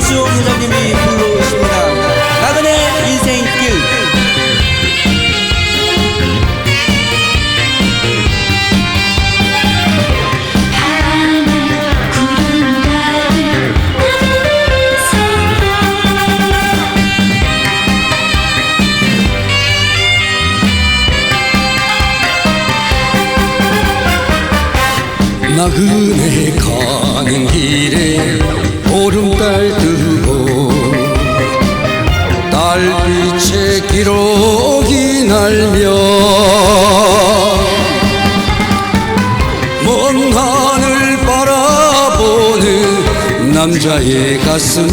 이현수 회장님이 불러오십니다. 나그네 인생길. 나그네 가는 길에 보름달 뜨고 달빛의 기록이 날며 먼 하늘 바라보는 남자의 가슴에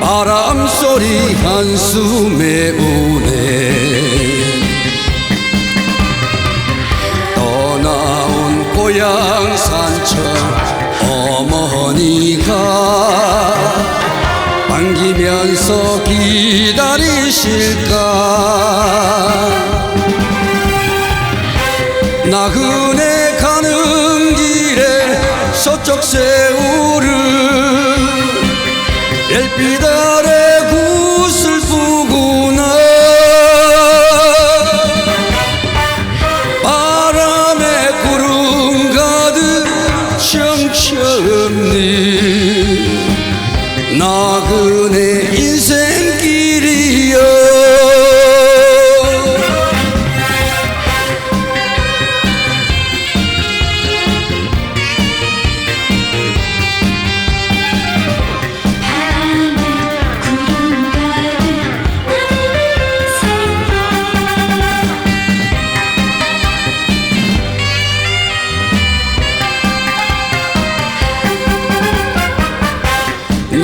바람 소리 한숨에 우네 기다리실까? 나그네 가는 길에 서쪽 새우를 별빛 아래 굿을 부구나. 바람에 구름 가득 정처없는 나그네 인생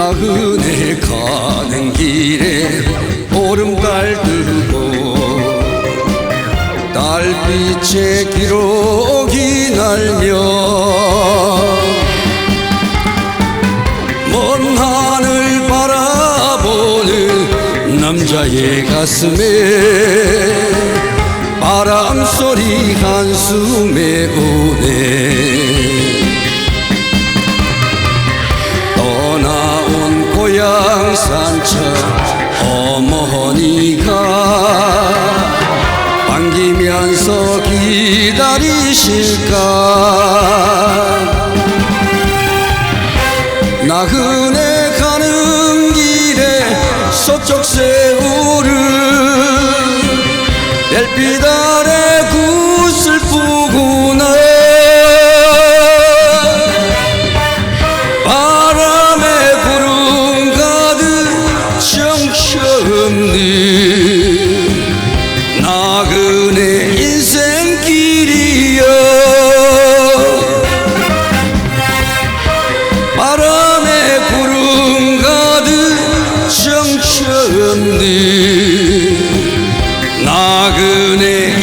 나그네 가는 길에 보름달 뜨고 달빛의 기록이 날며 먼 하늘 바라보는 남자의 가슴에 바람 소리 한숨에 오네 네가 반기면서 기다리실까? 나그네 가는 길에 서쪽 세월을 뗄빛 아 늘 나그네